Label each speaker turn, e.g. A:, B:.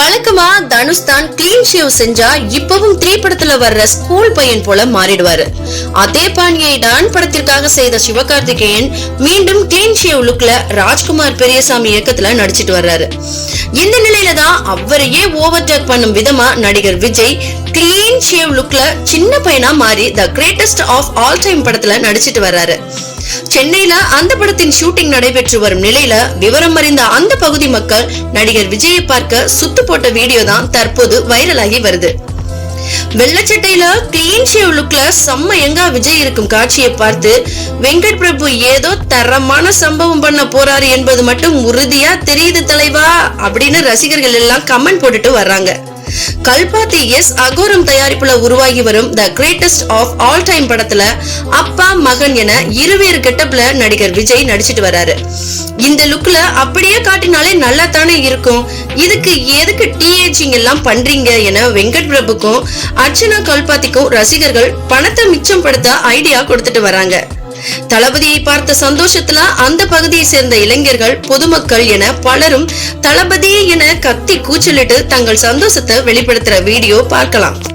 A: வழக்கமா தனுஷ் தான் clean shave செஞ்சா இப்பவும் த்ரீ படத்துல வர்ற ஸ்கூல் பையன் போல மாறிடுவாரு. அதே பாணியை டான் படத்திற்காக செய்த சிவகார்த்திகேயன் மீண்டும் கிளீன் ஷேவ் லுக்ல ராஜ்குமார் பெரியசாமி இயக்கத்துல நடிச்சிட்டு வர்றாரு. இந்த நிலையில தான் அவரையே ஓவர்டேக் பண்ணும் விதமா நடிகர் விஜய் கிளீன் ஷேவ் லுக்ல சின்ன பையனா மாறி the greatest of all time படத்துல நடிச்சிட்டு வர்றாரு. சென்னையில அந்த படத்தின் ஷூட்டிங் நடைபெற்று வரும் நிலையில விவரம் அறிந்த அந்த பகுதி மக்கள் நடிகர் விஜயை பார்க்க சுத்து போட்ட வீடியோ தான் தற்போது வைரலாகி வருது. வெள்ளச்சட்டையில கிளீன் ஷேவ் லுக்ல செம்ம எங்கா விஜய் இருக்கும் காட்சியை பார்த்து வெங்கட் பிரபு ஏதோ தரமான சம்பவம் பண்ண போறாரு என்பது மட்டும் உறுதியா தெரியுது தலைவா அப்படின்னு ரசிகர்கள் எல்லாம் கமெண்ட் போட்டுட்டு வர்றாங்க. கல்பாத்தி எஸ் அகோரம் தயாரிப்புல உருவாகி வரும் the greatest of all time படத்துல அப்பா மகன் என இருவேறு கெட்டப்ல நடிகர் விஜய் நடிச்சிட்டு வராரு. இந்த லுக்ல அப்படியே காட்டினாலே நல்லா தானே இருக்கும். இதுக்கு எதுக்கு டிஏஜிங் எல்லாம் பண்றீங்க என வெங்கட் பிரபுக்கும் அர்ச்சனா கல்பாத்திக்கும் ரசிகர்கள் பணத்தை மிச்சம் படுத்த ஐடியா கொடுத்துட்டு வராங்க. தளபதியை பார்த்த சந்தோஷத்துல அந்த பகுதியை சேர்ந்த இளைஞர்கள் பொதுமக்கள் என பலரும் தளபதி என கத்தி கூச்சலிட்டு தங்கள் சந்தோஷத்தை வெளிப்படுத்துற வீடியோ பார்க்கலாம்.